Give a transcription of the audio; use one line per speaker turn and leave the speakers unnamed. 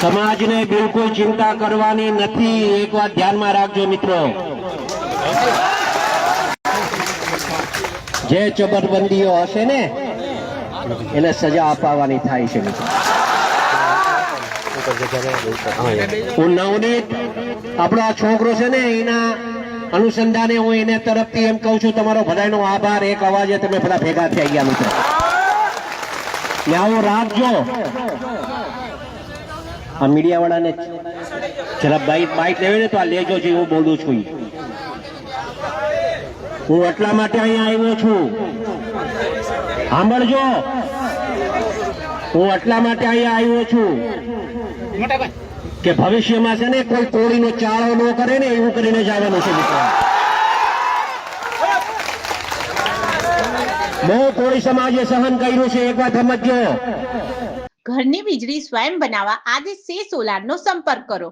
સમાજને બિલકુલ ચિંતા કરવાની નથી. એક વાત ધ્યાનમાં રાખજો મિત્રો. જે ચબરબંધીઓ હશે ને, એને સજા અપાવવાની થાય છે હું નવનીત, આપણો આ છોકરો છે ને, એના અનુસંધાને હું એને તરફથી એમ કહું છું, તમારો બધાનો આભાર. એક અવાજે તમે બધા ભેગા થઈ ગયા મિત્રો. ને આવું રાખજો. આ મીડિયા વાળાને જરા બાઈક બાઈક લેવી ને તો આ લેજો છે હું બોલું છું હું એટલા માટે અહીંયા આવ્યો છું. સાંભળજો. હું એટલા માટે અહીંયા આવ્યો છું કે ભવિષ્યમાં છે ને કોઈ કોળીનો ચાળો ન કરે ને એવું કરીને જવાનું છે મિત્રો. બહુ કોળી સમાજે સહન કર્યું છે. એક વાત સમજજો.
ઘરની વીજળી સ્વયં બનાવવા આજે સે સોલારનો સંપર્ક કરો.